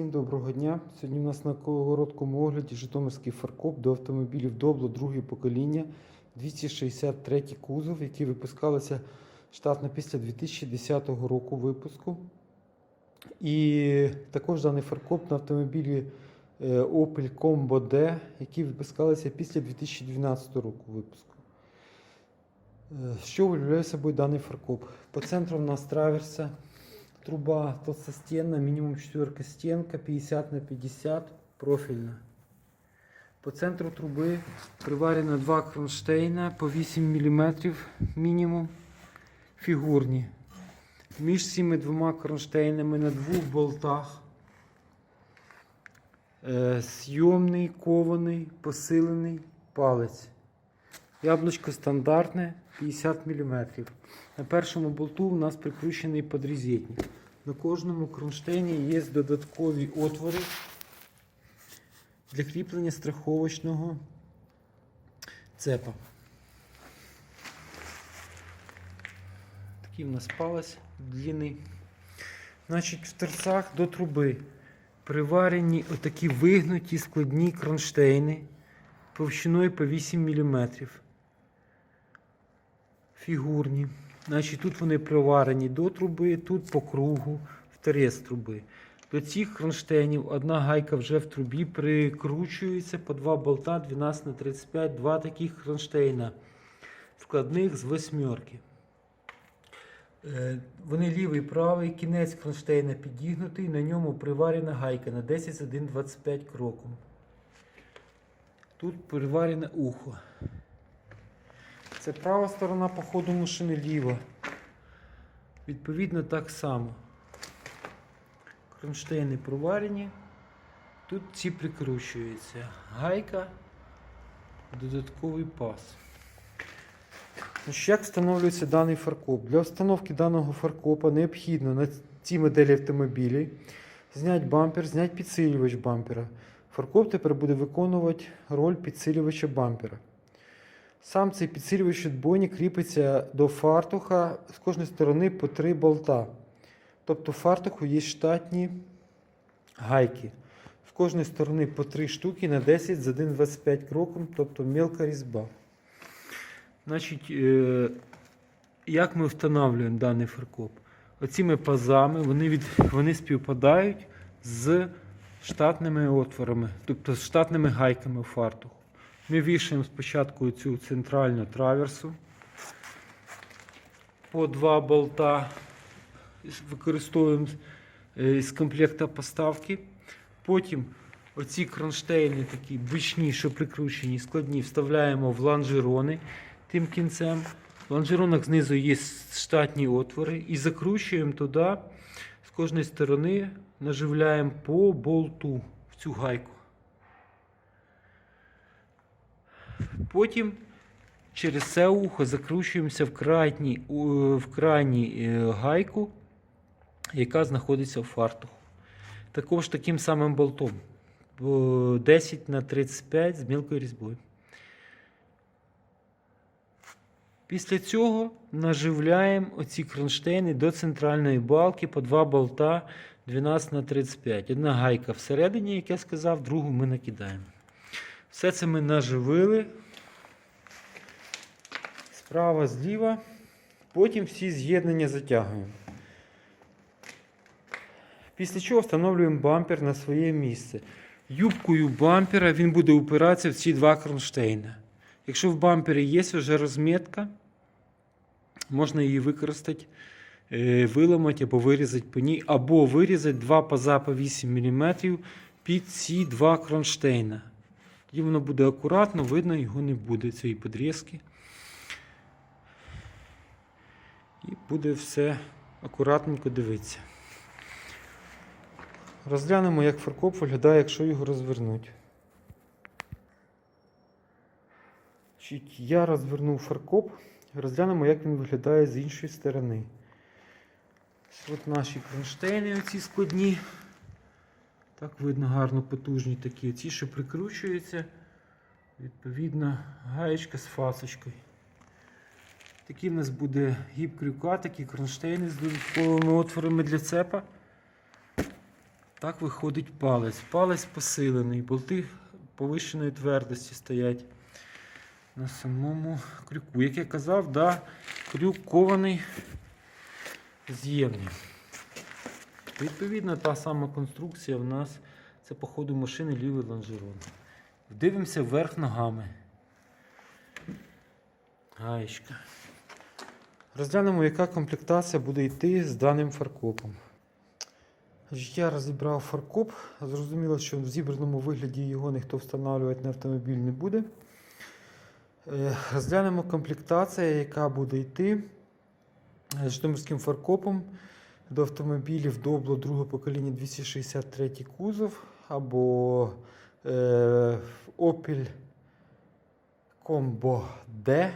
Всім доброго дня. Сьогодні у нас на короткому огляді Житомирський фаркоп до автомобілів Добло друге покоління 263 кузов, які випускалися штатно після 2010 року випуску. І також даний фаркоп на автомобілі е, Opel Combo D, які випускалися після 2012 року випуску. Е, Що виявляє собою даний фаркоп? По центру у нас траверса, труба толстостенная, минимум четверка стенка, 50 на 50, профильна. По центру труби приварено два кронштейна по 8 мм мінімум, фігурні. Між цими двома кронштейнами на двох болтах е, зйомний, кований, посилений палець. Яблучко стандартне 50 мм. На першому болту у нас прикручений подрізетник. На кожному кронштейні є додаткові отвори для кріплення страховочного цепа. Такий в нас палець длинний. Значить, в торцах до труби приварені отакі вигнуті складні кронштейни товщиною по 8 мм. Фігурні. Значить, тут вони приварені до труби, тут по кругу, в торец труби. До цих кронштейнів одна гайка вже в трубі прикручується по два болта 12 на 35, два таких кронштейна складних з восьмерки. Е, Вони лівий і правий, кінець кронштейна підігнутий, на ньому приварена гайка на 10 1,25 кроком. Тут приварене ухо. Це права сторона по ходу машини ліва. Відповідно так само. Кронштейни проварені. Тут ці прикручуються. Гайка, додатковий пас. Значить, Як встановлюється даний фаркоп? Для встановки даного фаркопа необхідно на цій моделі автомобілів зняти бампер, зняти підсилювач бампера. Фаркоп тепер буде виконувати роль підсилювача бампера. Сам цей підсилювач відбойник кріпиться до фартуха з кожної сторони по три болта. Тобто в фартуху є штатні гайки. З кожної сторони по три штуки на 10 з 1,25 кроком, тобто мелка різьба. Значить, е, як ми встановлюємо даний фаркоп? Оціми пазами вони, від, вони співпадають з штатними отворами, тобто з штатними гайками в фартуху. Ми вішаємо спочатку цю центральну траверсу по два болта, використовуємо е, з комплекта поставки. Потім оці кронштейни такі бічні, що прикручені, складні, вставляємо в лонжерони тим кінцем. В лонжеронах знизу є штатні отвори і закручуємо туди з кожної сторони, наживляємо по болту в цю гайку. Потім через це ухо закручуємося в крайній, в крайній е, гайку, яка знаходиться в фартуху. Також таким самим болтом. 10 на 35 з мілкою різьбою. Після цього наживляємо оці кронштейни до центральної балки по два болта 12 на 35. Одна гайка всередині, як я сказав, другу ми накидаємо. Все це ми наживили. Справа, зліва. Потім всі з'єднання затягуємо. Після чого встановлюємо бампер на своє місце. Юбкою бампера він буде упиратися в ці два кронштейни. Якщо в бампері є вже розмітка, можна її використати, е, виламати або вирізати по ній, або вирізати два паза по 8 мм під ці два кронштейна. Тоді воно буде акуратно, видно, його не буде, цієї подрізки. І буде все акуратненько дивитися. Розглянемо, як фаркоп виглядає, якщо його розвернути. Значить, Я розвернув фаркоп. Розглянемо, як він виглядає з іншої сторони. От наші кронштейни оці складні. Так видно гарно потужні такі. Ці, що прикручуються. Відповідно, гаєчка з фасочкою. Такий в нас буде гіб крюка, такі кронштейни з додатковими отворами для цепа. Так виходить палець. Палець посилений, болти повищеної твердості стоять на самому крюку. Як я казав, да, крюк кований з'ємний. Відповідно, та сама конструкція в нас це по ходу машини лівий лонжерон. Дивимося вверх ногами. Гаєчка. Розглянемо, яка комплектація буде йти з даним фаркопом. Я розібрав фаркоп. Зрозуміло, що в зібраному вигляді його ніхто встановлювати на автомобіль не буде. Е, Розглянемо комплектація, яка буде йти з Житомирським фаркопом до автомобілів Добло другого покоління 263 кузов або е, Opel Combo D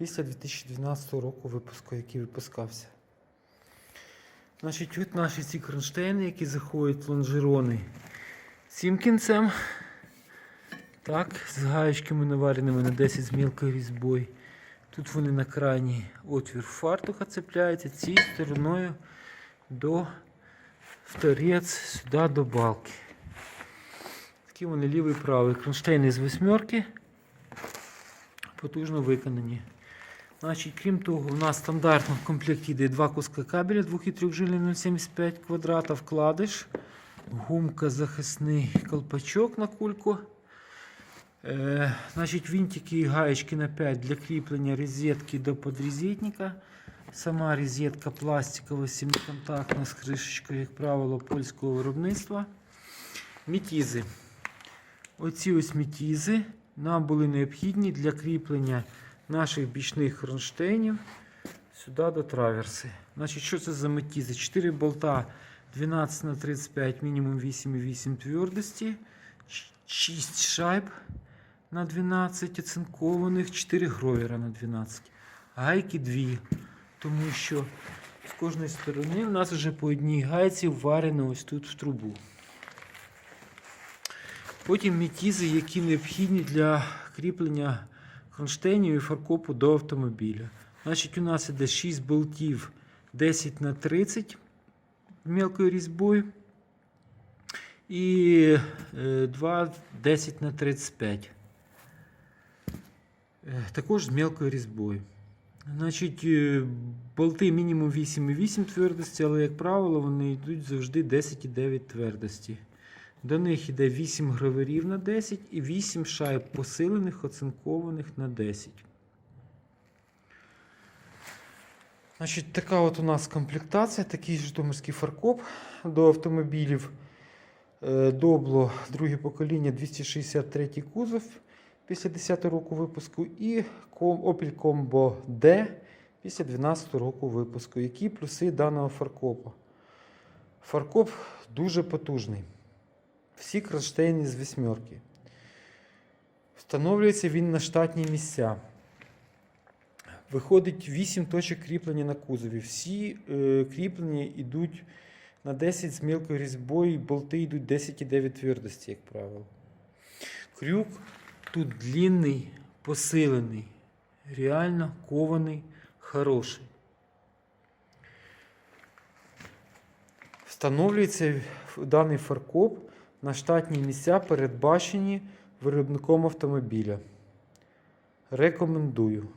після 2012 року випуску, який випускався. Значить, от наші ці кронштейни, які заходять в лонжерони цим кінцем. Так, з гаєчками навареними на 10 з мілкою різьбою. Тут вони на крайній отвір фартуха цепляються, цією стороною до в торець, сюди до балки. Такі вони лівий і правий. Кронштейни з восьмерки потужно виконані. Значить, крім того, у нас стандартно в комплекті йде два куска кабеля 2 і 3 жилі 0,75 квадрата, вкладиш, гумка, захисний колпачок на кульку. Е, значить, винтики і гаєчки на 5 для кріплення розетки до подрозетника. Сама розетка пластикова, сімиконтактна з кришечкою, як правило, польського виробництва. Мітізи. Оці ось мітізи нам були необхідні для кріплення наших бічних кронштейнів сюди до траверси. Значить, що це за метізи? 4 болта 12 на 35, мінімум 8,8 твердості, 6 шайб на 12 оцинкованих, 4 гровера на 12. Гайки 2, тому що з кожної сторони в нас вже по одній гайці вварено ось тут в трубу. Потім мітізи, які необхідні для кріплення кронштейнів і фаркопу до автомобіля. Значить, у нас іде 6 болтів 10 на 30 мелкою різьбою. І 2 10 на 35. Е, Також з мелкою різьбою. Значить, е, болти мінімум 8,8 твердості, але, як правило, вони йдуть завжди 10,9 твердості. До них йде 8 граверів на 10 і 8 шайб посилених, оцинкованих на 10. Значить, така от у нас комплектація, такий житомирський фаркоп до автомобілів. Е, Добло, друге покоління, 263 кузов після 10 року випуску, і Opel Combo D після 12 року випуску. Які плюси даного фаркопу? Фаркоп дуже потужний. Всі кронштейни з восьмерки. Встановлюється він на штатні місця. Виходить 8 точок кріплення на кузові. Всі е, кріплення йдуть на 10 з мілкою різьбою, болти йдуть 10,9 твердості, як правило. Крюк тут длинний, посилений, реально кований, хороший. Встановлюється даний фаркоп на штатні місця, передбачені виробником автомобіля. Рекомендую.